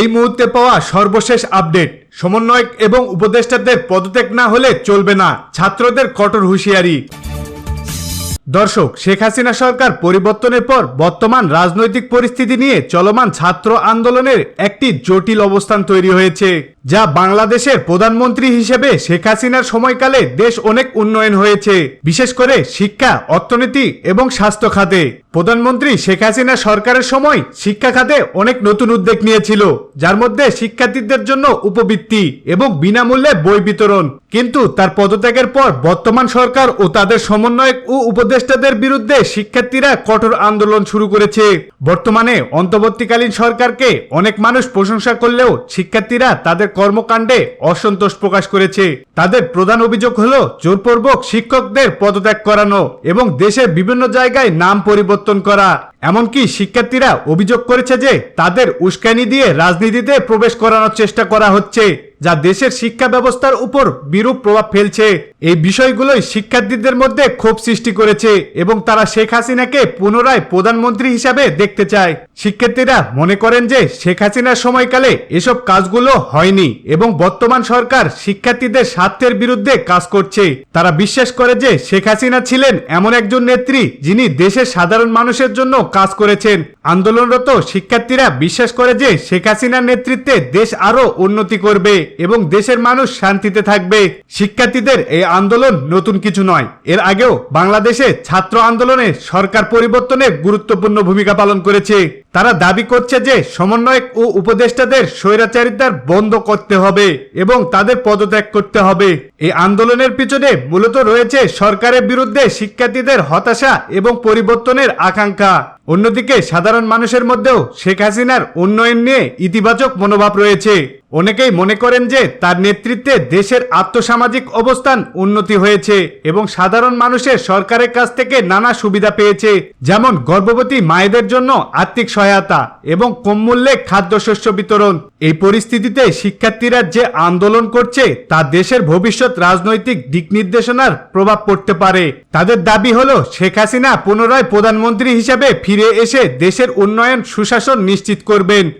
এই মুহূর্তে পাওয়া সর্বশেষ আপডেট। সমন্বয়ক এবং উপদেষ্টাদের পদত্যাগ না হলে চলবে না। ছাত্রদের কঠোর হুঁশিয়ারি। দর্শক, শেখ হাসিনা সরকার পরিবর্তনের পর বর্তমান রাজনৈতিক পরিস্থিতি নিয়ে চলমান ছাত্র আন্দোলনের একটি জটিল অবস্থান তৈরি হয়েছে। যা বাংলাদেশের প্রধানমন্ত্রী হিসেবে শেখ হাসিনার সময়কালে দেশ অনেক উন্নয়ন হয়েছে, বিশেষ করে শিক্ষা, অর্থনীতি এবং স্বাস্থ্য খাতে। প্রধানমন্ত্রী শেখ হাসিনা সরকারের সময় শিক্ষা খাতে অনেক নতুন উদ্যোগ নিয়েছিল, যার মধ্যে শিক্ষার্থীদের জন্য উপবৃত্তি এবং বিনামূল্যে বই বিতরণ। কিন্তু তার পদত্যাগের পর বর্তমান সরকার ও তাদের সমন্বয়ক ও উপদেষ্টাদের বিরুদ্ধে শিক্ষার্থীরা কঠোর আন্দোলন শুরু করেছে। বর্তমানে অন্তর্বর্তীকালীন সরকারকে অনেক মানুষ প্রশংসা করলেও শিক্ষার্থীরা তাদের কর্মকাণ্ডে অসন্তোষ প্রকাশ করেছে। তাদের প্রধান অভিযোগ হলো, জোরপূর্বক শিক্ষকদের পদত্যাগ করানো এবং দেশের বিভিন্ন জায়গায় নাম পরিবর্তন করা। এমনকি শিক্ষার্থীরা অভিযোগ করেছে যে, তাদের উস্কানি দিয়ে রাজনীতিতে প্রবেশ করানোর চেষ্টা করা হচ্ছে, যা দেশের শিক্ষা ব্যবস্থার উপর বিরূপ প্রভাব ফেলছে। এই বিষয়গুলোই শিক্ষার্থীদের মধ্যে ক্ষোভ সৃষ্টি করেছে এবং তারা শেখ হাসিনাকে পুনরায় প্রধানমন্ত্রী হিসাবে দেখতে চায়। শিক্ষার্থীরা মনে করেন যে, শেখ হাসিনার সময়কালে এসব কাজগুলো হয়নি এবং বর্তমান সরকার শিক্ষার্থীদের স্বার্থের বিরুদ্ধে কাজ করছে। তারা বিশ্বাস করে যে শেখ হাসিনা ছিলেন এমন একজন নেত্রী যিনি দেশের সাধারণ মানুষের জন্য কাজ করেছেন। আন্দোলনরত শিক্ষার্থীরা বিশ্বাস করে যে শেখ হাসিনার নেতৃত্বে দেশ আরও উন্নতি করবে এবং দেশের মানুষ শান্তিতে থাকবে। শিক্ষার্থীদের এই আন্দোলন নতুন কিছু নয়। এর আগেও বাংলাদেশে ছাত্র আন্দোলনে সরকার পরিবর্তনে গুরুত্বপূর্ণ ভূমিকা পালন করেছে। তারা দাবি করছে যে সমন্বয়ক ও উপদেষ্টাদের স্বৈরাচারিতার বন্ধ করতে হবে এবং তাদের পদত্যাগ করতে হবে। এই আন্দোলনের পিছনে মূলত রয়েছে সরকারের বিরুদ্ধে শিক্ষার্থীদের হতাশা এবং পরিবর্তনের আকাঙ্ক্ষা। অন্যদিকে সাধারণ মানুষের মধ্যেও শেখ হাসিনার উন্নয়ন নিয়ে ইতিবাচক মনোভাব রয়েছে। অনেকেই মনে করেন যে তার নেতৃত্বে দেশের আর্থসামাজিক অবস্থান উন্নতি হয়েছে এবং সাধারণ মানুষের সরকারের কাছ থেকে নানা সুবিধা পেয়েছে, যেমন গর্ভবতী মায়েদের জন্য আর্থিক সহায়তা এবং কম মূল্যে খাদ্যশস্য বিতরণ। এই পরিস্থিতিতে শিক্ষার্থীরা যে আন্দোলন করছে তা দেশের ভবিষ্যৎ রাজনৈতিক দিক নির্দেশনার প্রভাব পড়তে পারে। তাদের দাবি হলো, শেখ হাসিনা পুনরায় প্রধানমন্ত্রী হিসেবে ফিরে এসে দেশের উন্নয়ন সুশাসন নিশ্চিত করবেন।